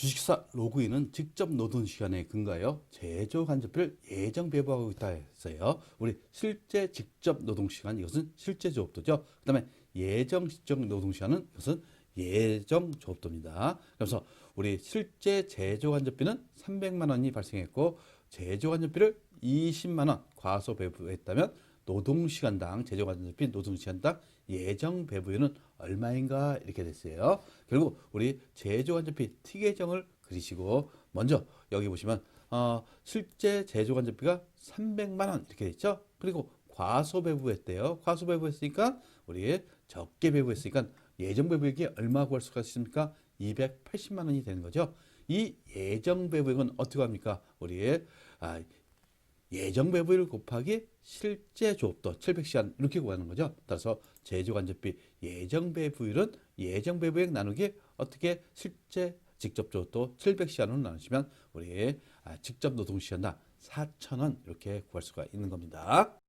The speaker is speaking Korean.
주식사 로그인은 직접 노동 시간에 근거하여 제조 간접비를 예정 배부하고 있다 했어요. 우리 실제 직접 노동 시간 이것은 실제 조업도죠. 그다음에 예정 직접 노동 시간은 이것은 예정 조업도입니다. 그래서 우리 실제 제조 간접비는 300만 원이 발생했고 제조 간접비를 20만 원 과소 배부했다면 노동 시간당 제조 간접비 노동 시간당 예정 배부율은 얼마인가 이렇게 됐어요. 결국 우리 제조 간접비 T 계정을 그리시고 먼저 여기 보시면 어, 실제 제조 간접비가 300만 원 이렇게 돼 있죠. 그리고 과소 배부했대요. 과소 배부했으니까 우리 적게 배부했으니까 예정 배 부액이 얼마 구할 수가 있습니까? 280만 원이 되는 거죠. 이 예정 배 부액은 어떻게 합니까? 우리 아, 예정 배부율 곱하기 실제 조업도 700시간 이렇게 구하는 거죠. 따라서 제조 간접비 예정 배 부율은 예정 배 부액 나누기 어떻게 실제 직접 조업도 700시간으로 나누시면 우리 아, 직접 노동 시간당 4,000원 이렇게 구할 수가 있는 겁니다.